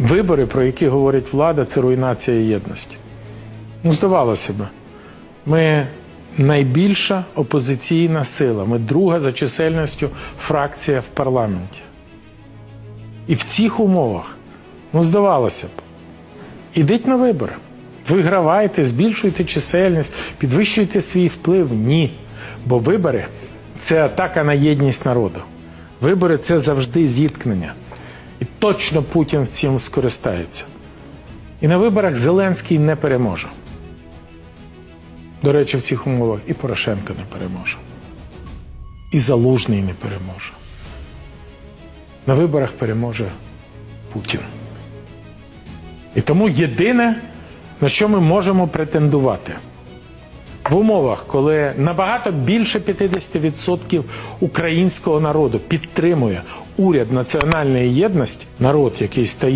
Вибори, про які говорить влада, це руйнація єдності. Ну, здавалося б, ми найбільша опозиційна сила, ми друга за чисельністю фракція в парламенті. І в цих умовах, ну, здавалося б, ідіть на вибори. Вигравайте, збільшуйте чисельність, підвищуйте свій вплив. Ні. Бо вибори це атака на єдність народу. Вибори це завжди зіткнення. Точно Путін цим скористається. І на виборах Зеленський не переможе. До речі, в цих умовах і Порошенко не переможе. І Залужний не переможе. На виборах переможе Путін. І тому єдине, на що ми можемо претендувати в умовах, коли набагато більше 50% українського народу підтримує уряд національної єдності, народ, який стоїть.